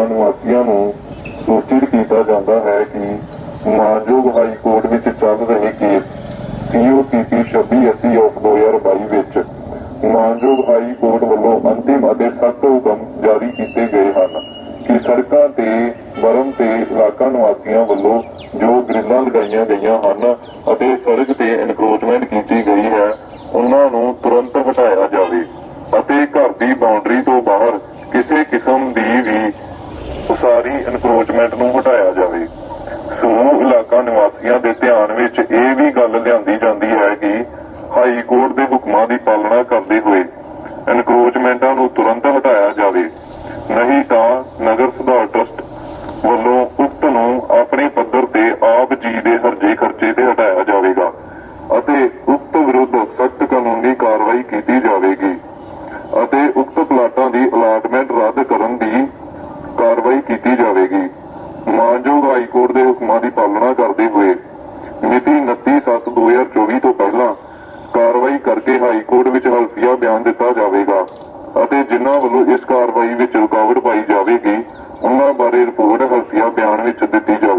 ਇਲਾਕਾ ਨਿਵਾਸੀਆਂ ਨੂੰ ਸੂਚਿਤ ਕੀਤਾ ਜਾਂਦਾ ਹੈ ਕਿ ਮਾਨਯੋਗ ਹਾਈ ਕੋਰਟ ਵਿੱਚ ਚੱਲ ਰਹੇ ਕੇਸ COCP 2680 ਆਫ 2022 ਵਿੱਚ ਮਾਨਯੋਗ ਹਾਈ ਕੋਰਟ ਵੱਲੋਂ ਅੰਤਿਮ ਅਤੇ ਸਖਤ ਹੁਕਮ ਜਾਰੀ ਕੀਤੇ ਗਏ ਹਨ ਕਿ ਸੜਕਾਂ ਤੇ ਬਰਮ ਤੇ ਇਲਾਕਾ ਨਿਵਾਸੀਆਂ ਵੱਲੋਂ ਜੋ ਗ੍ਰਿਲਾਂ ਲਗਾਈਆਂ ਗਈਆਂ ਹਨ ਅਤੇ ਸੜਕ ਤੇ ਐਨਕਰੋਚਮੈਂਟ ਕੀਤੀ ਗਈ ਹੈ, ਉਹਨਾਂ ਨੂੰ ਤੁਰੰਤ ਹਟਾਇਆ ਜਾਵੇ ਅਤੇ ਘਰ ਦੀ ਬਾਉਂਡਰੀ ਤੋਂ ਬਾਹਰ ਕਿਸੇ ਕਿਸਮ ਉਸਾਰੀ ਐਨਕਰੋਚਮੈਂਟ ਨੂੰ ਹਟਾਇਆ ਜਾਵੇ। ਸਮੂਹ ਇਲਾਕਾ ਨਿਵਾਸੀਆਂ ਦੇ ਧਿਆਨ ਵਿੱਚ ਇਹ ਵੀ ਗੱਲ ਲਿਆਂਦੀ ਜਾਂਦੀ ਹੈ ਕਿ ਹਾਈ ਕੋਰਟ ਦੇ ਹੁਕਮਾਂ ਦੀ ਪਾਲਣਾ ਕਰਦੇ ਹੋਏ ਐਨਕਰੋਚਮੈਂਟਾਂ ਨੂੰ ਤੁਰੰਤ ਹਟਾਇਆ ਜਾਵੇ। ਨਹੀਂ ਤਾਂ ਨਗਰ ਸੁਧਾਰ ਟਰਸਟ ਵੱਲੋਂ ਉਕਤ ਨੂੰ ਆਪਣੇ ਪੱਧਰ ਤੇ ਆਪ ਜੀ ਦੇ ਹਰਜੇ ਖਰਚੇ ਤੇ ਹਟਾਇਆ ਜਾਵੇਗਾ ਅਤੇ ਉਕਤ ਵਿਰੁੱਧ ਸਖਤ ਕਾਨੂੰਨੀ ਕਾਰਵਾਈ ਕੀਤੀ ਜਾਵੇਗੀ ਅਤੇ ਉਕਤ ਪਲਾਟਾਂ ਦੀ ਅਲਾਟਮੈਂਟ ਰੱਦ ਕਰਨ ਦੀ ਕਾਰਵਾਈ ਕੀਤੀ ਜਾਵੇਗੀ। ਮਾਨਯੋਗ ਹਾਈ ਕੋਰਟ ਦੇ ਹੁਕਮਾਂ ਦੀ ਪਾਲਣਾ ਕਰਦੇ ਹੋਏ ਮਿਤੀ 29/7/2024 ਤੋਂ ਪਹਿਲਾਂ ਕਾਰਵਾਈ ਕਰਕੇ ਹਾਈ ਕੋਰਟ ਵਿੱਚ ਹਲਫੀਆ ਬਿਆਨ ਦਿੱਤਾ ਜਾਵੇਗਾ ਅਤੇ ਜਿਨ੍ਹਾਂ ਵੱਲੋਂ ਇਸ ਕਾਰਵਾਈ ਵਿੱਚ ਰੁਕਾਵਟ ਪਾਈ ਜਾਵੇਗੀ, ਉਹਨਾਂ ਬਾਰੇ ਰਿਪੋਰਟ ਹਲਫੀਆ ਬਿਆਨ ਵਿਚ ਦਿੱਤੀ ਜਾਵੇ